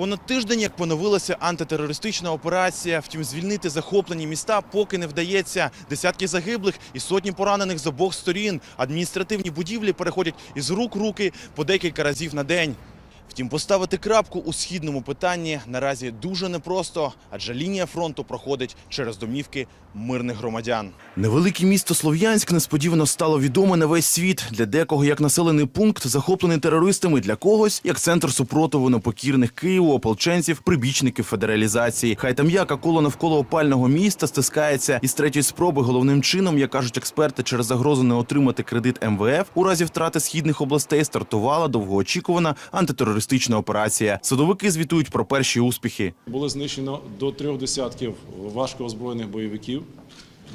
Понад тиждень, як поновилася антитерористична операція, втім, звільнити захоплені міста поки не вдається. Десятки загиблих і сотні поранених з обох сторін. Адміністративні будівлі переходять із рук руки по декілька разів на день. Втім, поставити крапку у східному питанні наразі дуже непросто, адже лінія фронту проходить через домівки мирних громадян. Невелике місто Слов'янськ несподівано стало відоме на весь світ. Для декого як населений пункт, захоплений терористами, для когось як центр супротиву непокірних Києву, ополченців, прибічників федералізації. Хай там яка коло навколо опального міста стискається із третьої спроби головним чином, як кажуть експерти, через загрозу не отримати кредит МВФ у разі втрати східних областей стартувала довгоочікувана антитерористична операція. Садовики звітують про перші успіхи. Було знищено до трьох десятків важко озброєних бойовиків.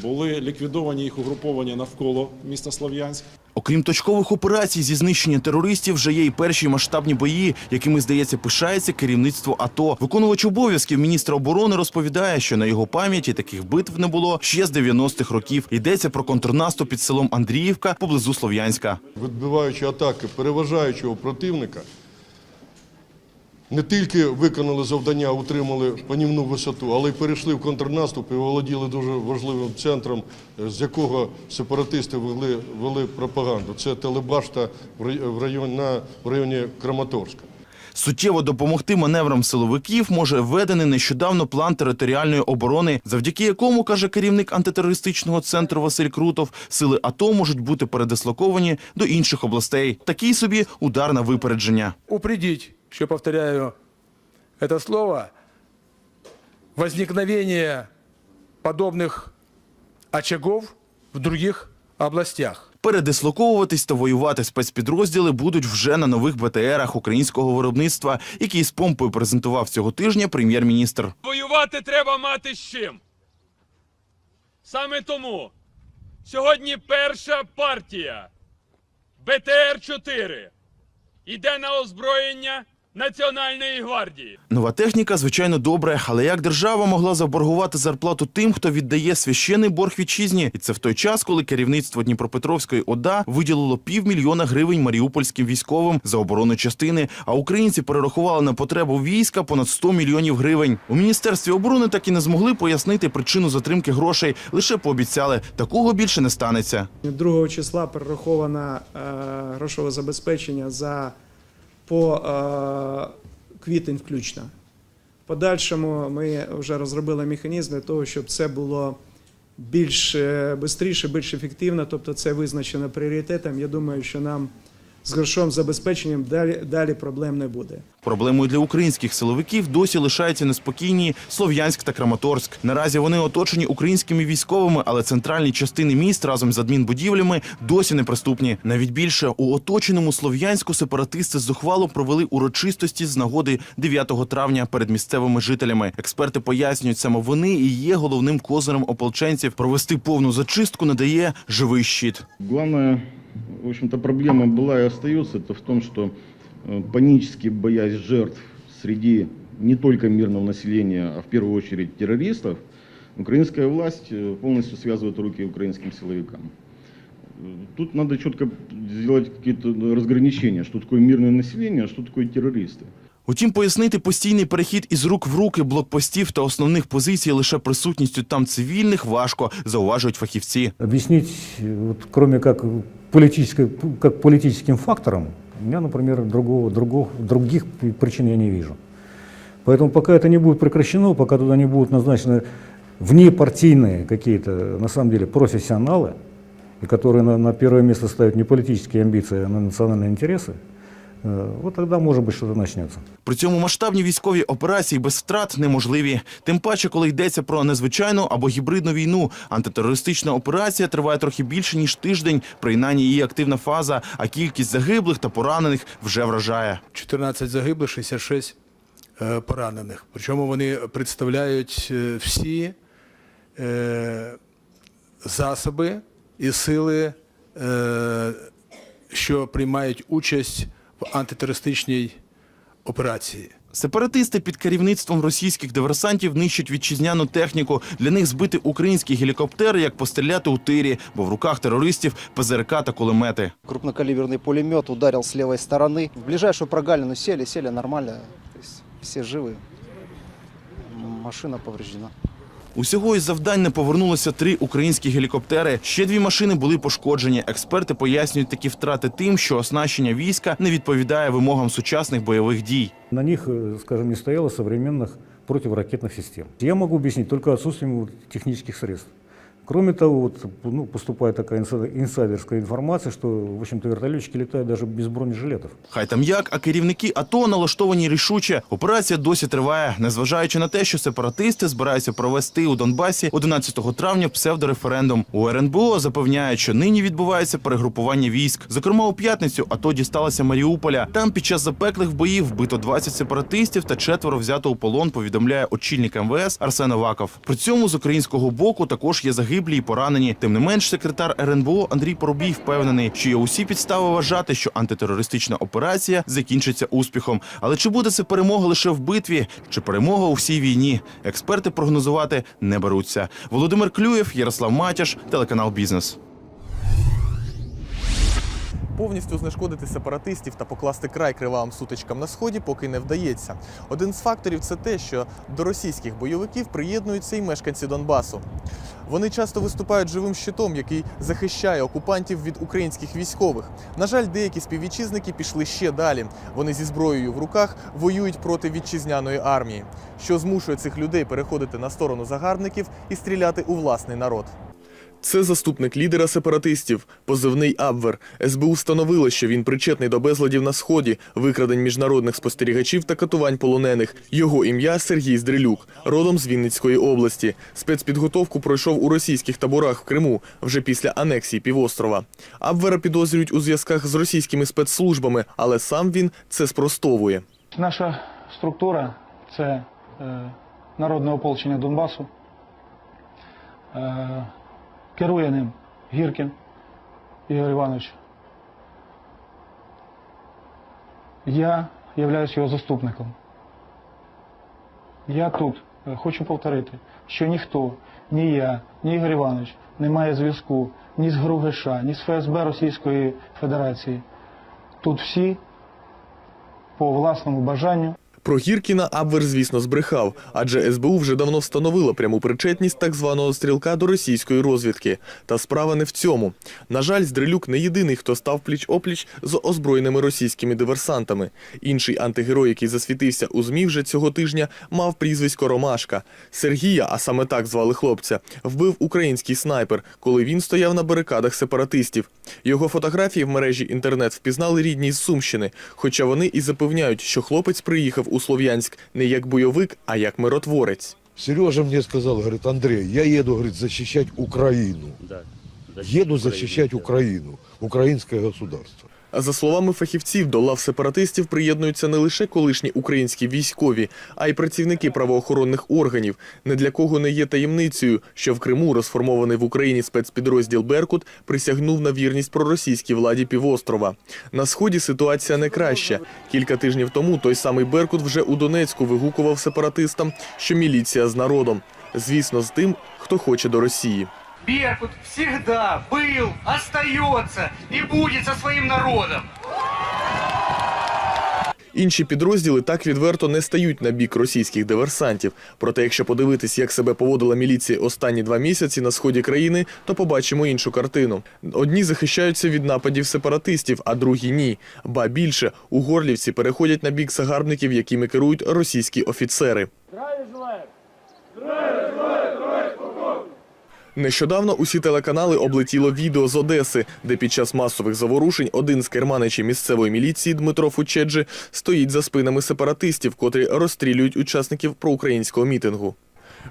Були ліквідовані їх угруповання навколо міста Слов'янськ. Окрім точкових операцій зі знищення терористів, вже є і перші масштабні бої, якими здається пишається керівництво АТО. Виконувач обов'язків міністра оборони розповідає, що на його пам'яті таких битв не було ще з 90-х років. Йдеться про контрнаступ під селом Андріївка поблизу Слов'янська. відбиваючи атаки переважаючого противника, не тільки виконали завдання, утримали панівну висоту, але й перейшли в контрнаступ і володіли дуже важливим центром, е, з якого сепаратисти вели, вели пропаганду. Це телебашта в рай- в районі, на, в районі Краматорська. Суттєво допомогти маневрам силовиків може введений нещодавно план територіальної оборони, завдяки якому каже керівник антитерористичного центру Василь Крутов, сили АТО можуть бути передислоковані до інших областей. Такий собі удар на випередження. упредить, еще повторяю это слово, возникновение подобных очагов в других областях. Передислоковуватись та воювати спецпідрозділи будуть вже на нових БТРах українського виробництва, які з помпою презентував цього тижня прем'єр-міністр. Воювати треба мати з чим. Саме тому сьогодні перша партія БТР-4 йде на озброєння Національної гвардії. Нова техніка, звичайно, добре, але як держава могла заборгувати зарплату тим, хто віддає священний борг вітчизні? І це в той час, коли керівництво Дніпропетровської ОДА виділило півмільйона гривень маріупольським військовим за оборону частини, а українці перерахували на потребу війська понад 100 мільйонів гривень. У міністерстві оборони так і не змогли пояснити причину затримки грошей, лише пообіцяли, такого більше не станеться. 2 числа перераховано е, грошове забезпечення за по е, квітень включно. Подальшому ми вже розробили механізм для того, щоб це було більш швидше, більш ефективно, тобто це визначено пріоритетом. Я думаю, що нам з грошовим забезпеченням далі, далі проблем не буде. Проблемою для українських силовиків досі лишаються неспокійні Слов'янськ та Краматорськ. Наразі вони оточені українськими військовими, але центральні частини міст разом з адмінбудівлями досі неприступні. Навіть більше у оточеному Слов'янську сепаратисти зухвало провели урочистості з нагоди 9 травня перед місцевими жителями. Експерти пояснюють, саме вони і є головним козирем ополченців. Провести повну зачистку надає живий щит. Главная, в общем-то, проблема была и остается это в том, что э, панически боясь жертв среди не только мирного населения, а в первую очередь террористов, украинская власть э, полностью связывает руки украинским силовикам. Тут надо четко сделать какие-то разграничения, что такое мирное население, а что такое террористы. Утім, пояснити постійний перехід із рук в руки блокпостів та основних позицій лише присутністю там цивільних важко, зауважують фахівці. Объяснить, э, вот, кроме как, политической, как политическим фактором, у меня, например, другого, другого, других причин я не вижу. Поэтому пока это не будет прекращено, пока туда не будут назначены внепартийные какие-то, на самом деле, профессионалы, и которые на, на первое место ставят не политические амбиции, а на национальные интересы, э, вот тогда, может быть, что-то начнется. При цьому масштабні військові операції без втрат неможливі. Тим паче, коли йдеться про незвичайну або гібридну війну. Антитерористична операція триває трохи більше ніж тиждень. Принаймні її активна фаза, а кількість загиблих та поранених вже вражає. 14 загиблих, 66 е, поранених. Причому вони представляють е, всі е, засоби і сили, е, що приймають участь в антитерористичній операції. Сепаратисти під керівництвом російських диверсантів нищать вітчизняну техніку. Для них збити українські гелікоптери, як постріляти у тирі, бо в руках терористів ПЗРК та кулемети. Крупнокалиберный пулемет ударил с левой стороны. В ближайшую прогалину сели, сели нормально. То есть все живы. М, Машина повреждена. Усього із завдань не повернулося три українські гелікоптери. Ще дві машини були пошкоджені. Експерти пояснюють такі втрати тим, що оснащення війська не відповідає вимогам сучасних бойових дій. На них, э, скажем, не стояло современных противоракетных систем. Я могу объяснить только отсутствием вот технических средств. Кроме того, вот, ну, поступает такая инсайдер- инсайдерская информация, что, в общем-то, вертолетчики летают даже без бронежилетов. Хай там як, а керівники АТО налаштовані рішуче. Операція досі триває, незважаючи на те, що сепаратисти збираються провести у Донбасі 11 травня псевдореферендум. У РНБО запевняють, що нині відбувається перегрупування військ. Зокрема, у п'ятницю АТО дісталося Маріуполя. Там під час запеклих боїв вбито 20 сепаратистів та четверо взято у полон. Повідомляє очільник МВС Арсен Аваков. При цьому з українського боку також є загиблі і поранені. Тим не менш, секретар РНБО Андрій Поробій впевнений, що є усі підстави вважати, що антитерористична операція закінчиться успіхом. Але чи буде це перемога лише в битві, чи перемога у всій війні? Експерти прогнозувати не беруться. Володимир Клюєв, Ярослав Матяш, телеканал Бізнес. Повністю знешкодити сепаратистів та покласти край кривавим сутичкам на сході поки не вдається. Один з факторів це те, що до російських бойовиків приєднуються й мешканці Донбасу. Вони часто виступають живим щитом, який захищає окупантів від українських військових. На жаль, деякі співвітчизники пішли ще далі. Вони зі зброєю в руках воюють проти вітчизняної армії, що змушує цих людей переходити на сторону загарбників і стріляти у власний народ. Це заступник лідера сепаратистів, позивний Абвер. СБУ встановило, що він причетний до безладів на сході, викрадень міжнародних спостерігачів та катувань полонених. Його ім'я Сергій Здрилюк, родом з Вінницької області. Спецпідготовку пройшов у російських таборах в Криму вже після анексії півострова. Абвера підозрюють у зв'язках з російськими спецслужбами, але сам він це спростовує. Наша структура це е, народне ополчення Донбасу. Керує ним Гіркін Ігор Іванович. Я являюсь його заступником. Я тут е, хочу повторити, що ніхто, ні я, ні Ігор Іванович не має зв'язку ні з ГРУ ГШ, ні з ФСБ Російської Федерації. Тут всі по власному бажанню. Про Гіркіна Абвер, звісно, збрехав, адже СБУ вже давно встановила пряму причетність так званого стрілка до російської розвідки. Та справа не в цьому. На жаль, Здрилюк не єдиний, хто став пліч-опліч з озброєними російськими диверсантами. Інший антигерой, який засвітився у ЗМІ вже цього тижня, мав прізвисько Ромашка. Сергія, а саме так звали хлопця, вбив український снайпер, коли він стояв на барикадах сепаратистів. Його фотографії в мережі інтернет впізнали рідні з Сумщини, хоча вони і запевняють, що хлопець приїхав у Слов'янськ не як бойовик, а як миротворець. Сережа мені сказав, говорить, Андрей, я еду, говорит, защищать Україну, єду защищать Україну, українське государство. За словами фахівців, до лав сепаратистів приєднуються не лише колишні українські військові, а й працівники правоохоронних органів. Не для кого не є таємницею, що в Криму розформований в Україні спецпідрозділ Беркут присягнув на вірність проросійській владі півострова. На сході ситуація не краща. Кілька тижнів тому той самий Беркут вже у Донецьку вигукував сепаратистам, що міліція з народом. Звісно, з тим, хто хоче до Росії. Беркут всегда был, остается и будет со своим народом. Інші підрозділи так відверто не стають на бік російських диверсантів. Проте, якщо подивитись, як себе поводила міліція останні два місяці на сході країни, то побачимо іншу картину. Одні захищаються від нападів сепаратистів, а другі ні. Ба більше у Горлівці переходять на бік загарбників, якими керують російські офіцери. Нещодавно усі телеканали облетіло відео з Одеси, де під час масових заворушень один з керманичів місцевої міліції Дмитро Фучеджи стоїть за спинами сепаратистів, котрі розстрілюють учасників проукраїнського мітингу.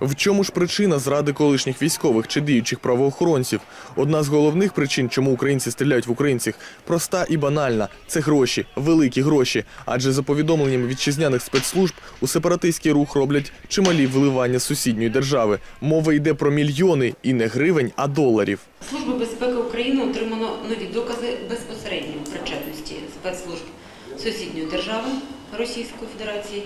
В чому ж причина зради колишніх військових чи діючих правоохоронців? Одна з головних причин, чому українці стріляють в українців, проста і банальна це гроші, великі гроші. Адже за повідомленнями вітчизняних спецслужб у сепаратистський рух роблять чималі вливання сусідньої держави. Мова йде про мільйони і не гривень, а доларів. Служби безпеки України отримано нові докази безпосередньої причетності спецслужб сусідньої держави Російської Федерації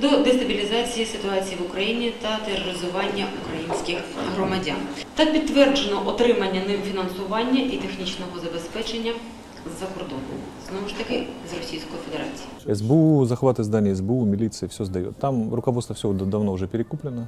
до дестабілізації ситуації в Україні та тероризування українських громадян. Та підтверджено отримання ним фінансування і технічного забезпечення з-за кордону. Знову ж таки, з Російської Федерації. СБУ, захвати здання СБУ, міліція, все здає. Там руководство все давно вже перекуплено.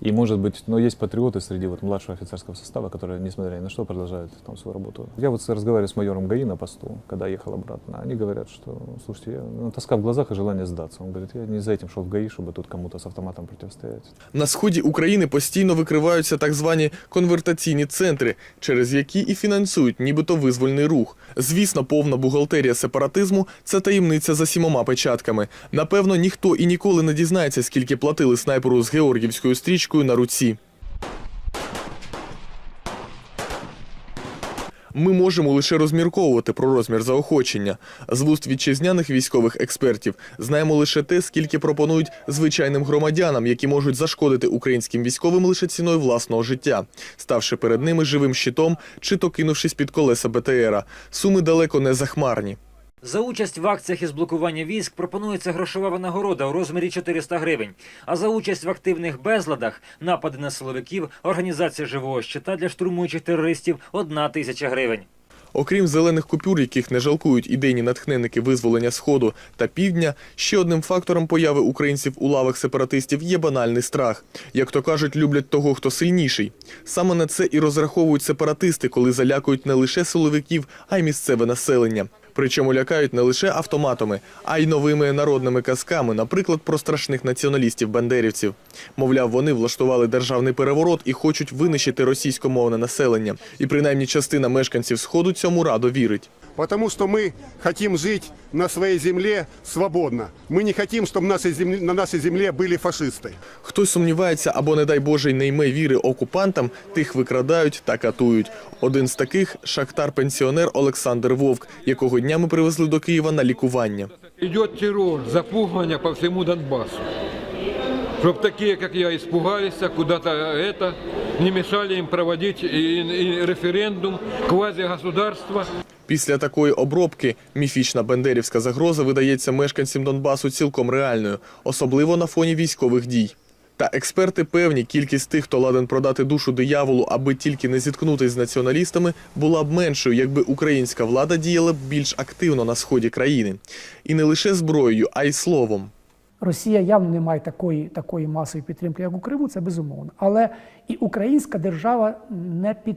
И, может быть, но есть патриоты среди вот младшего офицерского состава, которые, несмотря ни на что, продолжают там свою работу. Я вот разговариваю с майором ГАИ на посту, когда ехал обратно. Они говорят, что, слушайте, я, ну, тоска в глазах и желание сдаться. Он говорит, я не за этим шел в ГАИ, чтобы тут кому-то с автоматом противостоять. На сході України постійно викриваються так звані конвертаційні центри, через які і фінансують нібито визвольний рух. Звісно, повна бухгалтерія сепаратизму це таємниця за сімома печатками. Напевно, ніхто і ніколи не дізнається, скільки платили снайперу з георгівською стрічкою на руці. Ми можемо лише розмірковувати про розмір заохочення. З вуст вітчизняних військових експертів знаємо лише те, скільки пропонують звичайним громадянам, які можуть зашкодити українським військовим лише ціною власного життя, ставши перед ними живим щитом чи то кинувшись під колеса БТРа. Суми далеко не захмарні. За участь в акціях із блокування військ пропонується грошова винагорода у розмірі 400 гривень. А за участь в активних безладах, напади на силовиків, організація живого щита для штурмуючих терористів – одна тисяча гривень. Окрім зелених купюр, яких не жалкують ідейні натхненники визволення Сходу та Півдня, ще одним фактором появи українців у лавах сепаратистів є банальний страх. Як то кажуть, люблять того, хто сильніший. Саме на це і розраховують сепаратисти, коли залякують не лише силовиків, а й місцеве населення. Причому лякають не лише автоматами, а й новими народними казками, наприклад, про страшних націоналістів-бандерівців. Мовляв, вони влаштували державний переворот і хочуть винищити російськомовне населення. І принаймні частина мешканців Сходу цьому радо вірить. Потому что мы хотим жить на своей земле свободно. Мы не хотим, чтобы нашей земле- на нашей земле были фашисты. Хтось сумнівається або, не дай Боже, й не йме віри окупантам, тих викрадають та катують. Один з таких – шахтар-пенсіонер Олександр Вовк, якого дня ми привезли до Києва на лікування. Идет террор, запугивание по всему Донбассу. Чтоб такие, как я, испугались, куда-то это, не мешали им проводить и, и референдум, квазигосударство. Після такої обробки міфічна бендерівська загроза видається мешканцям Донбасу цілком реальною, особливо на фоні військових дій. Та експерти певні, кількість тих, хто ладен продати душу дияволу, аби тільки не зіткнутись з націоналістами, була б меншою, якби українська влада діяла б більш активно на сході країни. І не лише зброєю, а й словом. Росія явно не має такої, такої масової підтримки, як у Криму, це безумовно. Але і українська держава не під.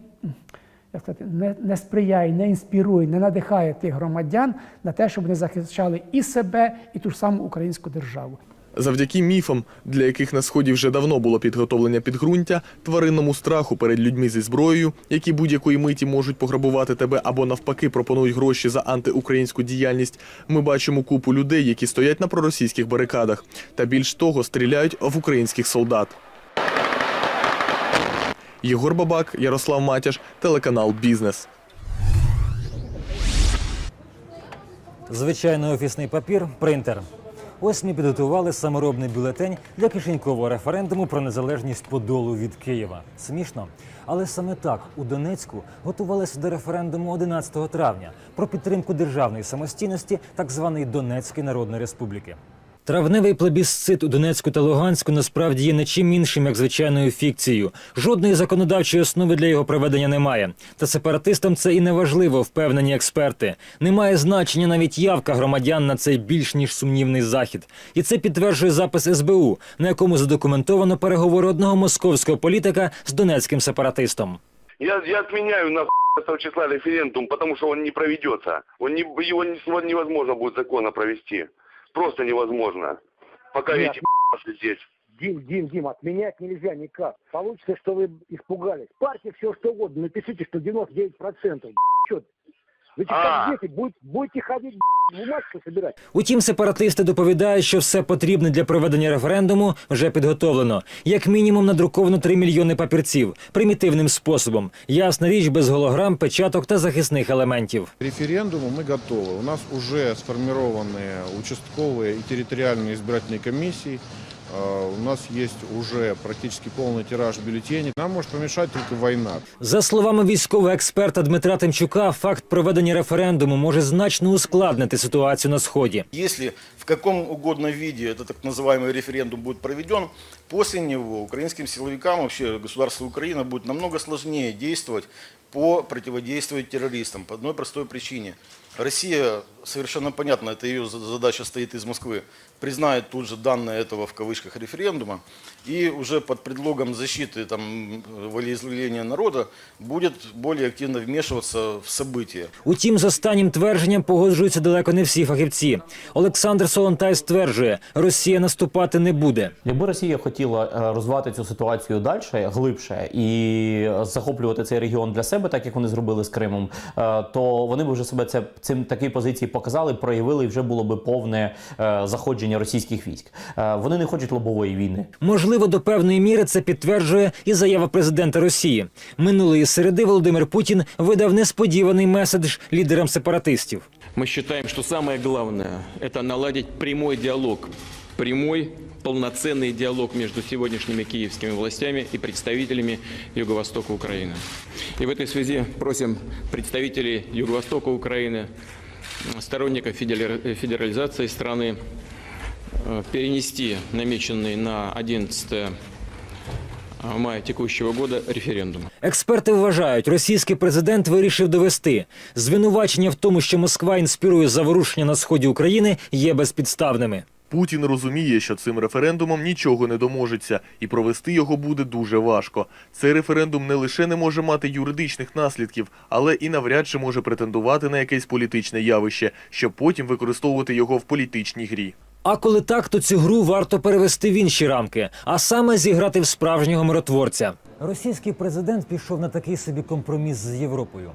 Як сказати, не, не сприяє, не інспірує, не надихає тих громадян на те, щоб вони захищали і себе, і ту ж саму українську державу. Завдяки міфам, для яких на сході вже давно було підготовлення підґрунтя, тваринному страху перед людьми зі зброєю, які будь-якої миті можуть пограбувати тебе або навпаки пропонують гроші за антиукраїнську діяльність, ми бачимо купу людей, які стоять на проросійських барикадах, та більш того стріляють в українських солдат. Єгор Бабак, Ярослав Матяш, телеканал Бізнес. Звичайний офісний папір – принтер. Ось ми підготували саморобний бюлетень для кишенькового референдуму про незалежність Подолу від Києва. Смішно. Але саме так у Донецьку готувалися до референдуму 11 травня про підтримку державної самостійності так званої Донецької Народної Республіки. Травневий плебісцит у Донецьку та Луганську насправді є не чим іншим, як звичайною фікцією. Жодної законодавчої основи для його проведення немає. Та сепаратистам це і не важливо, впевнені експерти. Немає значення навіть явка громадян на цей більш ніж сумнівний захід. І це підтверджує запис СБУ, на якому задокументовано переговори одного московського політика з донецьким сепаратистом. Я, я отменяю на 15 числа референдум, потому что он не проведется. Он не, его не- невозможно будет законно провести. Просто невозможно. Пока Нет. эти здесь. Дим, Дим, Дим, отменять нельзя никак. Получится, что вы испугались. Партия все что угодно. Напишите, что 99%. Чё? Вы что, А. как дети, будете, будете ходить бумажку собирать. Утім, сепаратисти доповідають, що все потрібне для проведення референдуму вже підготовлено. Як мінімум надруковано 3 мільйони папірців примітивним способом. Ясна річ без голограм, печаток та захисних елементів. К референдуму мы готовы. У нас уже сформированы участковые и территориальные избирательные комиссии. Э, У нас есть уже практически полный тираж бюллетеней. Нам может помешать только война. За словами військового експерта Дмитра Тимчука, факт проведення референдуму може значно ускладнити ситуацію на сході. Если в каком угодно виде этот так называемый референдум будет проведен, после него украинским силовикам, вообще государству Украина будет намного сложнее действовать по противодействию террористам по одной простой причине. Россия, совершенно понятно, это ее за- задача стоит из Москвы, признает тут же данные этого в кавычках референдума и уже под предлогом защиты там, волеизъявления народа будет более активно вмешиваться в события. Утім, з останнім твердженням погоджуються далеко не всі фахівці. Олександр Солонтай стверджує, Росія наступати не буде. Якби Росія хотіла е, розвивати цю ситуацію далі, глибше і захоплювати цей регіон для себе, так як вони зробили з Кримом, е, то вони б вже себе це цим такій позиції показали, проявили, і вже було би повне е, заходження російських військ. Е, Вони не хочуть лобової війни. Можливо, до певної міри це підтверджує і заява президента Росії. Минулої середи Володимир Путін видав несподіваний меседж лідерам сепаратистів. Мы считаем, что самое главное – это наладить прямой диалог, прямой полноценный диалог между сегодняшними киевскими властями и представителями Юго-Востока Украины. И в этой связи просим представителей Юго-Востока Украины, сторонников федера- федерализации страны, э, перенести намеченный на 11 мая текущего года референдум. Експерти вважають, російський президент вирішив довести звинувачення в тому, що Москва інспірує заворушення на сході України, є безпідставними. Путін розуміє, що цим референдумом нічого не доможеться, і провести його буде дуже важко. Цей референдум не лише не може мати юридичних наслідків, але і навряд чи може претендувати на якесь політичне явище, щоб потім використовувати його в політичній грі. А коли так, то цю гру варто перевести в інші рамки, а саме зіграти в справжнього миротворця. Російський президент пішов на такий собі компроміс з Європою.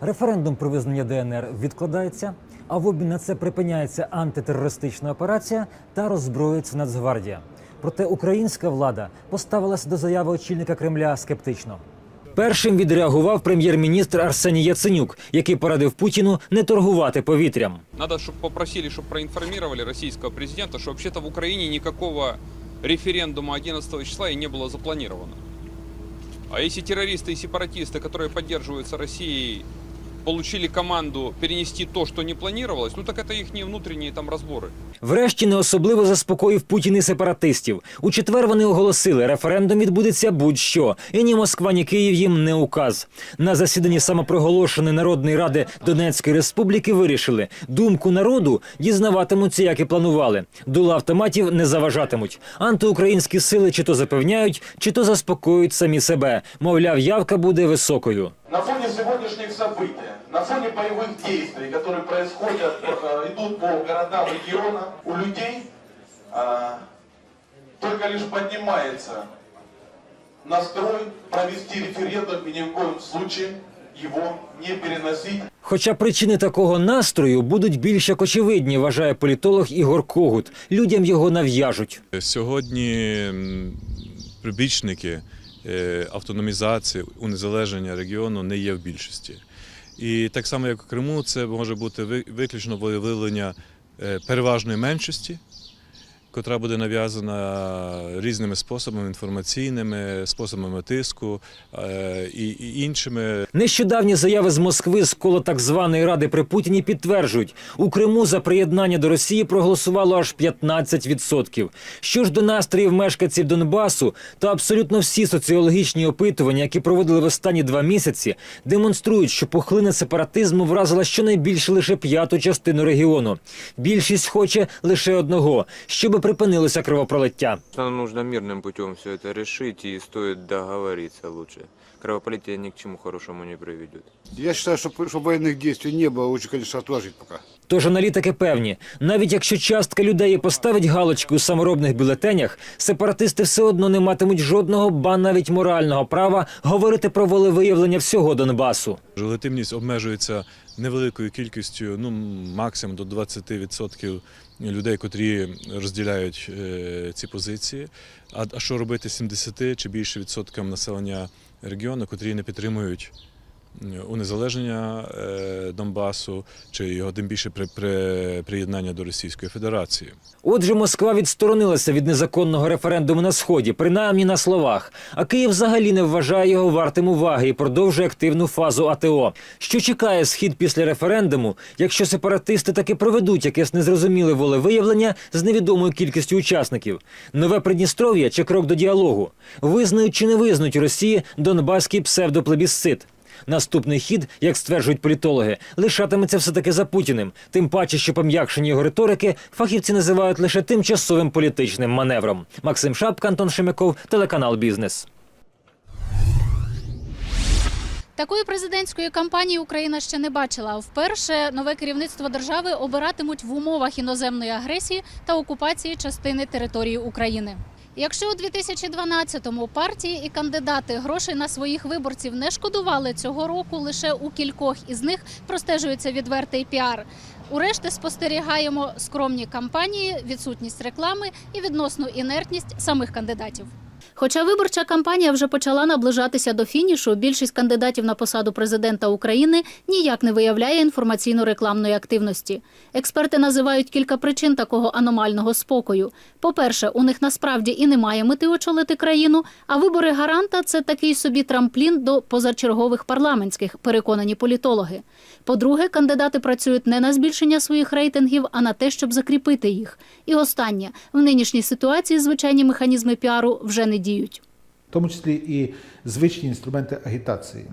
Референдум про визнання ДНР відкладається, а в обмін на це припиняється антитерористична операція та роззброюється Нацгвардія. Проте українська влада поставилася до заяви очільника Кремля скептично. Першим відреагував прем'єр-міністр Арсеній Яценюк, який порадив Путіну не торгувати повітрям. Надо, чтобы попросили, чтобы проинформировали российского президента, что вообще-то в Украине никакого референдума 11 числа и не было запланировано. А если террористы и сепаратисты, которые поддерживаются Россией, получили команду перенести то, что не планировалось, ну так это их внутренние там разборы. Врешті не особливо заспокоїв Путін і сепаратистів. У четвер вони оголосили, референдум відбудеться будь-що, і ні Москва, ні Київ їм не указ. На засіданні самопроголошеної Народної ради Донецької республіки вирішили, думку народу дізнаватимуться, як і планували. Дула автоматів не заважатимуть. Антиукраїнські сили чи то запевняють, чи то заспокоюють самі себе. Мовляв, явка буде високою На фоне сегодняшних событий, на фоне боевых действий, которые происходят, э, идут по городам региона, у людей а, только лишь поднимается настрой провести референдум и ни в коем случае его не переносить. Хоча причини такого настрою будуть більш як очевидні, вважає політолог Ігор Когут. Людям його нав'яжуть. Сьогодні м, прибічники е, автономізації, унезалеження регіону не є в більшості. І так само, як у Криму, це може бути ви- виключно волевиявлення е, переважної меншості, котра буде нав'язана різними способами, інформаційними, способами тиску е, і, іншими. Нещодавні заяви з Москви з кола так званої ради при Путіні підтверджують, у Криму за приєднання до Росії проголосувало аж 15%. Що ж до настроїв мешканців Донбасу, то абсолютно всі соціологічні опитування, які проводили в останні два місяці, демонструють, що пухлина сепаратизму вразила щонайбільше лише п'яту частину регіону. Більшість хоче лише одного, щоби припинилося кровопролиття. Нам нужно мирным путем все это решить и стоит договориться лучше. Кровопролитие ни к чему хорошему не приведет. Я считаю, что, что военных действий не было, лучше, конечно, отложить пока. Тож аналітики певні, навіть якщо частка людей і поставить галочки у саморобних бюлетенях, сепаратисти все одно не матимуть жодного, ба навіть морального права говорити про волевиявлення всього Донбасу. Легітимність обмежується невеликою кількістю, ну максимум до 20% людей, котрі розділяють е, ці позиції. А, що робити 70 чи більше відсоткам населення регіону, котрі не підтримують унезалежнення е, Донбасу чи його тим більше при, при приєднання до Російської Федерації? Отже, Москва відсторонилася від незаконного референдуму на сході, принаймні на словах. А Київ взагалі не вважає його вартим уваги і продовжує активну фазу АТО. Що чекає схід після референдуму, якщо сепаратисти таки проведуть якесь незрозуміле волевиявлення з невідомою кількістю учасників? Нове Придністров'я чи крок до діалогу? Визнають чи не визнають Росії донбаський псевдоплебісцит? Наступний хід, як стверджують політологи, лишатиметься все таки за Путіним. Тим паче, що пом'якшені його риторики фахівці називають лише тимчасовим політичним маневром. Максим Шапка, Антон Шемяков, телеканал Бізнес. Такої президентської кампанії Україна ще не бачила. Вперше нове керівництво держави обиратимуть в умовах іноземної агресії та окупації частини території України. Якщо у 2012-му партії і кандидати грошей на своїх виборців не шкодували цього року, лише у кількох із них простежується відвертий піар. У решти спостерігаємо скромні кампанії, відсутність реклами і відносну інертність самих кандидатів. Хоча виборча кампанія вже почала наближатися до фінішу, більшість кандидатів на посаду президента України ніяк не виявляє інформаційно-рекламної активності. Експерти називають кілька причин такого аномального спокою. По-перше, у них насправді і немає мети очолити країну, а вибори гаранта це такий собі трамплін до позачергових парламентських, переконані політологи. По-друге, кандидати працюють не на збільшення своїх рейтингів, а на те, щоб закріпити їх. І останнє в нинішній ситуації звичайні механізми піару вже не діють. в тому числі і звичні інструменти агітації.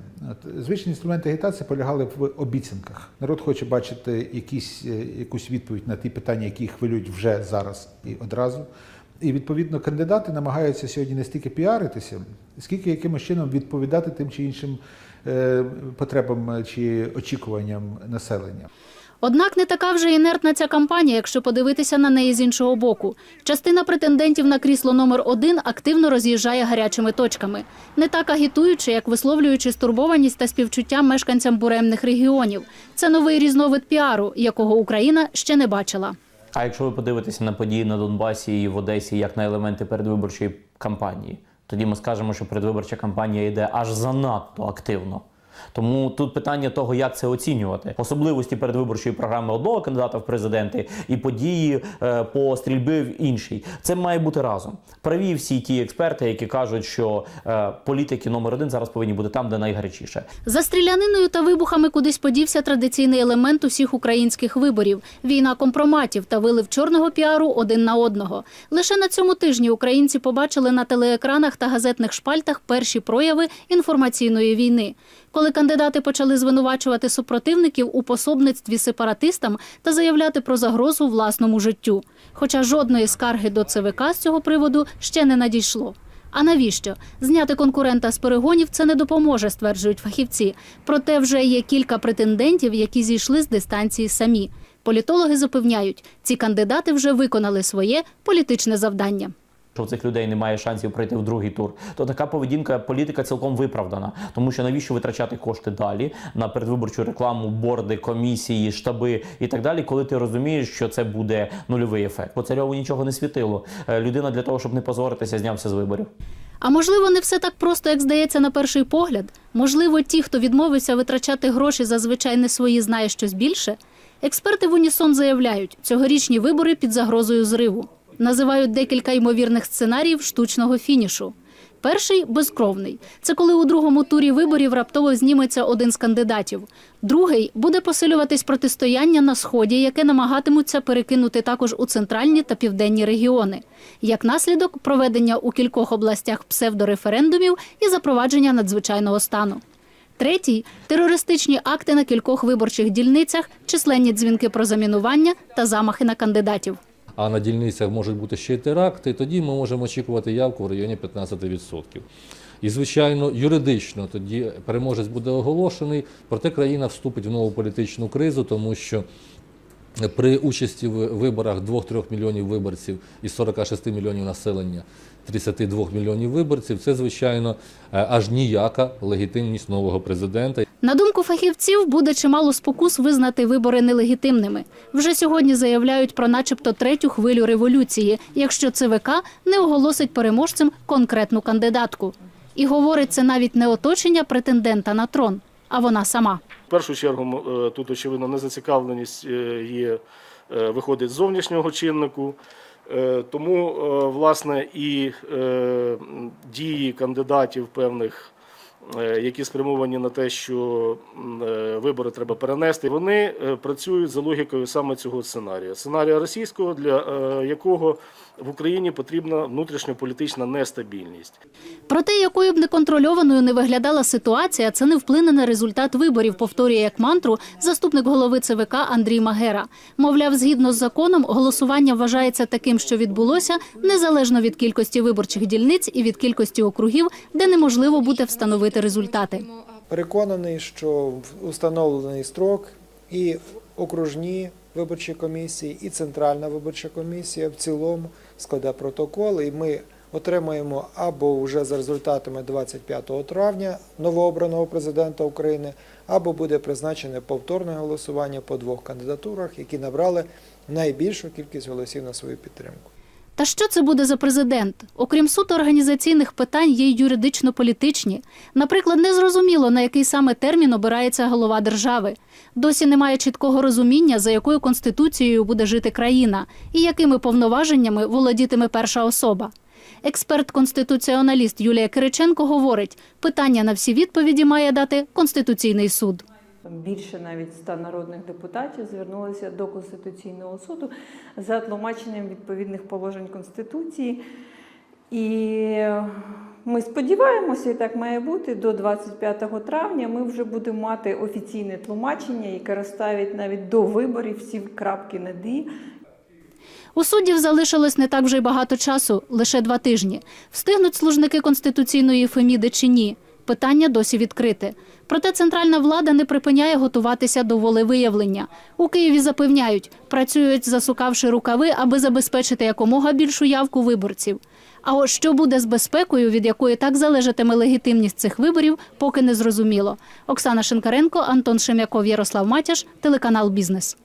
Звичні інструменти агітації полягали в обіцянках. Народ хоче бачити якісь, е, якусь відповідь на ті питання, які хвилюють вже зараз і одразу. І відповідно кандидати намагаються сьогодні не стільки піаритися, скільки якимось чином відповідати тим чи іншим е, потребам чи очікуванням населення. Однак не така вже інертна ця кампанія, якщо подивитися на неї з іншого боку. Частина претендентів на крісло номер один активно роз'їжджає гарячими точками, не так агітуючи, як висловлюючи стурбованість та співчуття мешканцям буремних регіонів. Це новий різновид піару, якого Україна ще не бачила. А якщо ви подивитеся на події на Донбасі і в Одесі як на елементи передвиборчої кампанії, тоді ми скажемо, що передвиборча кампанія йде аж занадто активно. Тому тут питання того, як це оцінювати, особливості передвиборчої програми одного кандидата в президенти і події е, по стрільби в іншій. Це має бути разом. Праві всі ті експерти, які кажуть, що е, політики номер один зараз повинні бути там, де найгарячіше. За стріляниною та вибухами кудись подівся традиційний елемент усіх українських виборів війна компроматів та вилив чорного піару один на одного. Лише на цьому тижні українці побачили на телеекранах та газетних шпальтах перші прояви інформаційної війни. Коли кандидати почали звинувачувати супротивників у пособництві сепаратистам та заявляти про загрозу власному життю. Хоча жодної скарги до ЦВК з цього приводу ще не надійшло. А навіщо? Зняти конкурента з перегонів це не допоможе, стверджують фахівці. Проте вже є кілька претендентів, які зійшли з дистанції самі. Політологи запевняють, ці кандидати вже виконали своє політичне завдання. Що у цих людей немає шансів пройти в другий тур, то така поведінка політика цілком виправдана. Тому що навіщо витрачати кошти далі на передвиборчу рекламу, борди, комісії, штаби і так далі, коли ти розумієш, що це буде нульовий ефект. Бо царьову нічого не світило. Е, Людина для того, щоб не позоритися, знявся з виборів. А можливо, не все так просто, як здається на перший погляд. Можливо, ті, хто відмовився витрачати гроші зазвичай не свої, знає щось більше. Експерти в унісон заявляють, цьогорічні вибори під загрозою зриву. Називають декілька ймовірних сценаріїв штучного фінішу. Перший безкровний. Це коли у другому турі виборів раптово зніметься один з кандидатів. Другий буде посилюватись протистояння на сході, яке намагатимуться перекинути також у центральні та південні регіони. Як наслідок проведення у кількох областях псевдореферендумів і запровадження надзвичайного стану. Третій терористичні акти на кількох виборчих дільницях, численні дзвінки про замінування та замахи на кандидатів. А на дільницях можуть бути ще й теракти, тоді ми можемо очікувати явку в районі 15%. І, звичайно, юридично тоді переможець буде оголошений, проте країна вступить в нову політичну кризу, тому що при участі в виборах 2-3 мільйонів виборців із 46 мільйонів населення 32 мільйонів виборців, це, звичайно, е, аж ніяка легітимність нового президента. На думку фахівців, буде чимало спокус визнати вибори нелегітимними. Вже сьогодні заявляють про начебто третю хвилю революції, якщо ЦВК не оголосить переможцем конкретну кандидатку. І говорить це навіть не оточення претендента на трон, а вона сама. В першу чергу е, тут очевидно незацікавленість е, є виходить з зовнішнього чиннику. Е, Тому е, власне і е, дії кандидатів певних, які спрямовані на те, що вибори треба перенести, вони працюють за логікою саме цього сценарія. Сценарія російського, для якого в Україні потрібна внутрішньополітична нестабільність. Проте, якою б неконтрольованою не виглядала ситуація, це не вплине на результат виборів, повторює як мантру заступник голови ЦВК Андрій Магера. Мовляв, згідно з законом, голосування вважається таким, що відбулося, незалежно від кількості виборчих дільниць і від кількості округів, де неможливо буде встановити результати. Переконаний, що в установлений строк і окружні виборчі комісії, і Центральна виборча комісія в цілому складе протокол, і ми отримаємо або вже за результатами 25 травня новообраного президента України, або буде призначене повторне голосування по двох кандидатурах, які набрали найбільшу кількість голосів на свою підтримку. Та що це буде за президент? Окрім суто організаційних питань, є й юридично-політичні. Наприклад, незрозуміло, на який саме термін обирається голова держави. Досі немає чіткого розуміння, за якою конституцією буде жити країна і якими повноваженнями володітиме перша особа. Експерт-конституціоналіст Юлія Кириченко говорить, питання на всі відповіді має дати Конституційний суд. Більше навіть 100 народних депутатів звернулися до Конституційного суду за тлумаченням відповідних положень Конституції. І ми сподіваємося, і так має бути, до 25 травня ми вже будемо мати офіційне тлумачення, яке розставить навіть до виборів всі крапки над «і». У суддів залишилось не так вже й багато часу, лише два тижні. Встигнуть служники конституційної Феміди чи ні? Питання досі відкрите. Проте центральна влада не припиняє готуватися до волевиявлення. У Києві запевняють, працюють засукавши рукави, аби забезпечити якомога більшу явку виборців. А от що буде з безпекою, від якої так залежатиме легітимність цих виборів, поки не зрозуміло. Оксана Шинкаренко, Антон Шем'яков, Ярослав Матяш, телеканал Бізнес.